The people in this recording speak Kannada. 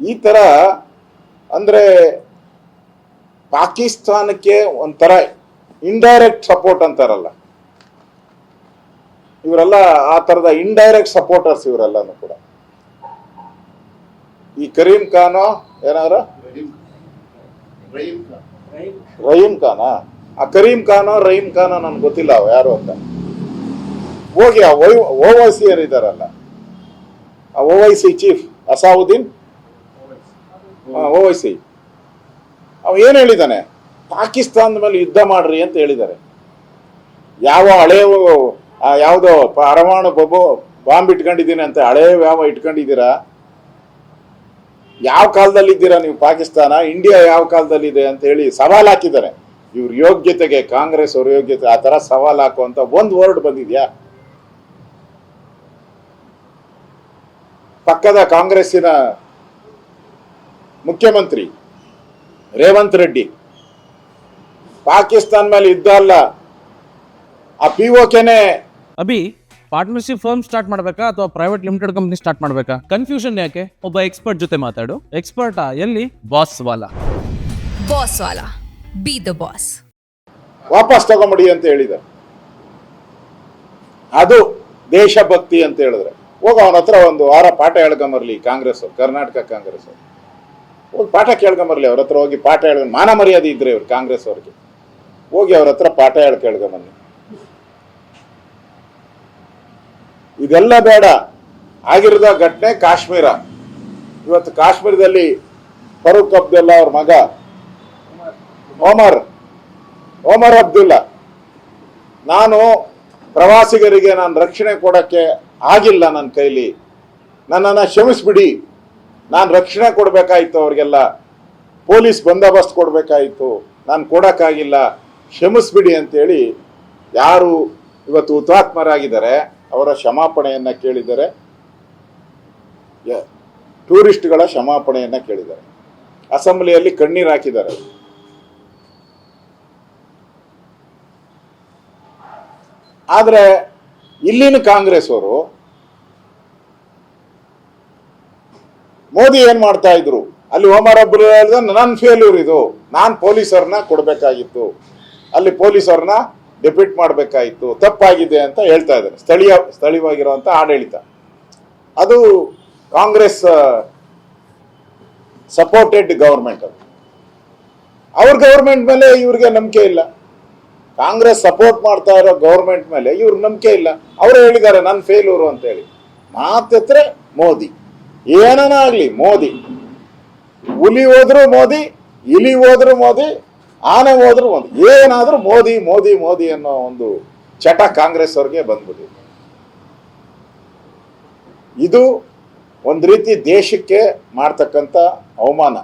ಈ ತರ ಅಂದ್ರೆ ಪಾಕಿಸ್ತಾನಕ್ಕೆ ಒಂಥರ ಇಂಡೈರೆಕ್ಟ್ ಸಪೋರ್ಟ್ ಅಂತಾರಲ್ಲ. ಇವರೆಲ್ಲ ಆ ತರದ ಇಂಡೈರೆಕ್ಟ್ ಸಪೋರ್ಟರ್ಸ್ ಇವರೆಲ್ಲನೂ ಕೂಡ. ಈ ಕರೀಂ ಖಾನೋ ಏನಾದ್ರು? ರಹೀಂ ಖಾನಾ. ಆ ಕರೀಂ ಖಾನ್ ರಹೀಂ ಖಾನೋ ನನ್ಗೆ ಗೊತ್ತಿಲ್ಲ ಅವ ಯಾರು ಅಂತ. ಹೋಗಿ ಆ ಓವೈಸಿ ವೈ ಓವೈಸಿ ಇದಾರಲ್ಲ. ಆ Owaisi chief Asaduddin Owaisi ಅವ ಏನು ಹೇಳಿದಾನೆ? ಪಾಕಿಸ್ತಾನದ ಮೇಲೆ ಯುದ್ಧ ಮಾಡ್ರಿ ಅಂತ ಹೇಳಿದ್ದಾರೆ ಯಾವ ಹಳೆಯ ಯಾವುದೋ ಪರಮಾಣು ಬೊಬೋ ಬಾಂಬ್ ಇಟ್ಕೊಂಡಿದ್ದೀನಿ ಅಂತ ಹಳೆ ಯಾವ ಇಟ್ಕೊಂಡಿದ್ದೀರಾ? ಯಾವ ಕಾಲದಲ್ಲಿ ಇದ್ದೀರಾ ನೀವು ಪಾಕಿಸ್ತಾನ? ಇಂಡಿಯಾ ಯಾವ ಕಾಲದಲ್ಲಿ ಇದೆ ಅಂತ ಹೇಳಿ ಸವಾಲ್ ಹಾಕಿದ್ದಾರೆ. ಇವ್ರ ಯೋಗ್ಯತೆಗೆ ಕಾಂಗ್ರೆಸ್ ಅವ್ರ ಯೋಗ್ಯತೆ, ಆ ತರ ಸವಾಲು ಹಾಕುವಂತ ಒಂದು ವರ್ಡ್ ಬಂದಿದ್ಯಾ? ಪಕ್ಕದ ಕಾಂಗ್ರೆಸ್ಸಿನ ಮುಖ್ಯಮಂತ್ರಿ ರೇವಂತ್ ರೆಡ್ಡಿ ಪಾಕಿಸ್ತಾನ ಮೇಲೆ ಇದ್ದ ಅಲ್ಲ. ಆ ಪಿ ಓಕೆನೆ ಅಭಿ ಪಾರ್ಟ್ನರ್ಶಿಪ್ ಫರ್ಮ್ ಸ್ಟಾರ್ಟ್ ಮಾಡಬೇಕಾ ಅಥವಾ ಪ್ರೈವೇಟ್ ಲಿಮಿಟೆಡ್ ಕಂಪ್ನಿ ಸ್ಟಾರ್ಟ್ ಮಾಡಬೇಕಾ? ಕನ್ಫ್ಯೂಷನ್ ಯಾಕೆ? ಒಬ್ಬ ಎಕ್ಸ್ಪರ್ಟ್ ಜೊತೆ ಮಾತಾಡು. ಎಕ್ಸ್ಪರ್ಟಾ ಎಲ್ಲಿ? ಬಾಸ್ ವಾಲಾ. ಬಾಸ್ ವಾಲಾ. ಬಿ ದ ಬಾಸ್ ವಾಪಸ್ ತಗೊಂಬಿಡಿ ಅಂತ ಹೇಳಿದ ಅದು ದೇಶಭಕ್ತಿ ಅಂತ ಹೇಳಿದ್ರೆ. ಹೋಗ ಅವನ ಹತ್ರ ಒಂದು ವಾರ ಪಾಠ ಹೇಳ್ಕೊಂಬರ್ಲಿ ಕಾಂಗ್ರೆಸ್ ಕರ್ನಾಟಕ ಕಾಂಗ್ರೆಸ್. ಹೋಗಿ ಪಾಠ ಕೇಳ್ಕೊಂಬರ್ಲಿ, ಅವ್ರ ಹತ್ರ ಹೋಗಿ ಪಾಠ ಹೇಳ್ಕೊಂಡು ಮಾನ ಮರ್ಯಾದೆ ಇದ್ರೆ ಇವ್ರು ಕಾಂಗ್ರೆಸ್ ಅವ್ರಿಗೆ. ಹೋಗಿ ಅವ್ರ ಹತ್ರ ಪಾಠ ಹೇಳಿ ಕೇಳ್ಕೊಂಬನ್ನಿ ಇದೆಲ್ಲ ಬೇಡ. ಆಗಿರೋದ ಘಟನೆ ಕಾಶ್ಮೀರ. ಇವತ್ತು ಕಾಶ್ಮೀರದಲ್ಲಿ ಫರೂಕ್ ಅಬ್ದುಲ್ಲಾ ಅವ್ರ ಮಗ ಓಮರ್ ಓಮರ್ ಅಬ್ದುಲ್ಲಾ. ನಾನು ಪ್ರವಾಸಿಗರಿಗೆ ನಾನು ರಕ್ಷಣೆ ಕೊಡೋಕ್ಕೆ ಆಗಿಲ್ಲ ನನ್ನ ಕೈಲಿ. ನನ್ನನ್ನು ಕ್ಷಮಿಸ್ಬಿಡಿ. ನಾನು ರಕ್ಷಣೆ ಕೊಡಬೇಕಾಯಿತು ಅವ್ರಿಗೆಲ್ಲ. ಪೊಲೀಸ್ ಬಂದೋಬಸ್ತ್ ಕೊಡಬೇಕಾಯಿತು. ನಾನು ಕೊಡೋಕ್ಕಾಗಿಲ್ಲ. ಕ್ಷಮಿಸ್ಬಿಡಿ ಅಂತೇಳಿ ಯಾರು ಇವತ್ತು ಹುತಾತ್ಮರಾಗಿದ್ದಾರೆ, ಅವರ ಕ್ಷಮಾಪಣೆಯನ್ನು ಕೇಳಿದ್ದಾರೆ. ಟೂರಿಸ್ಟ್ಗಳ ಕ್ಷಮಾಪಣೆಯನ್ನು ಕೇಳಿದ್ದಾರೆ. ಅಸೆಂಬ್ಲಿಯಲ್ಲಿ ಕಣ್ಣೀರು ಹಾಕಿದ್ದಾರೆ. ಆದರೆ ಇಲ್ಲಿನ ಕಾಂಗ್ರೆಸ್ ಅವರು ಮೋದಿ ಏನ್ ಮಾಡ್ತಾ ಇದ್ರು? ಅಲ್ಲಿ ಓಮರ್ ಒಬ್ಬರು ಹೇಳಿದ ನನ್ನ ಫೇಲ್ಯೂರ್ ಇದು. ನಾನು ಪೊಲೀಸರನ್ನ ಕೊಡಬೇಕಾಗಿತ್ತು. ಅಲ್ಲಿ ಪೊಲೀಸರನ್ನ ಡೆಪ್ಯೂಟ್ ಮಾಡಬೇಕಾಗಿತ್ತು. ತಪ್ಪಾಗಿದೆ ಅಂತ ಹೇಳ್ತಾ ಇದ್ದಾರೆ. ಸ್ಥಳೀಯ, ಸ್ಥಳೀಯವಾಗಿರುವಂತ ಆಡಳಿತ. ಅದು ಕಾಂಗ್ರೆಸ್ ಸಪೋರ್ಟೆಡ್ ಗೌರ್ಮೆಂಟ್ ಅದು. ಅವ್ರ ಗೌರ್ಮೆಂಟ್ ಮೇಲೆ ಇವ್ರಿಗೆ ನಂಬಿಕೆ ಇಲ್ಲ. ಕಾಂಗ್ರೆಸ್ ಸಪೋರ್ಟ್ ಮಾಡ್ತಾ ಇರೋ ಗೌರ್ಮೆಂಟ್ ಮೇಲೆ ಇವ್ರ ನಂಬಿಕೆ ಇಲ್ಲ. ಅವರು ಹೇಳಿದ್ದಾರೆ ಫೇಲ್ಯೂರು ಅಂತ ಹೇಳಿ ಮಾತೆತ್ರೆ ಮೋದಿ. ಏನನ ಆಗ್ಲಿ ಮೋದಿ? ಹುಲಿ ಹೋದ್ರು ಮೋದಿ, ಇಲಿ ಹೋದ್ರು ಮೋದಿ, ಆನೆ ಹೋದ್ರು ಮೋದಿ. ಏನಾದರೂ ಮೋದಿ ಮೋದಿ ಮೋದಿ ಅನ್ನೋ ಒಂದು ಚಟ ಕಾಂಗ್ರೆಸ್ ಅವ್ರಿಗೆ ಬಂದ್ಬಿಟ್ಟಿದೆ. ಇದು ಒಂದು ರೀತಿ ದೇಶಕ್ಕೆ ಮಾಡ್ತಕ್ಕಂಥ ಅವಮಾನ.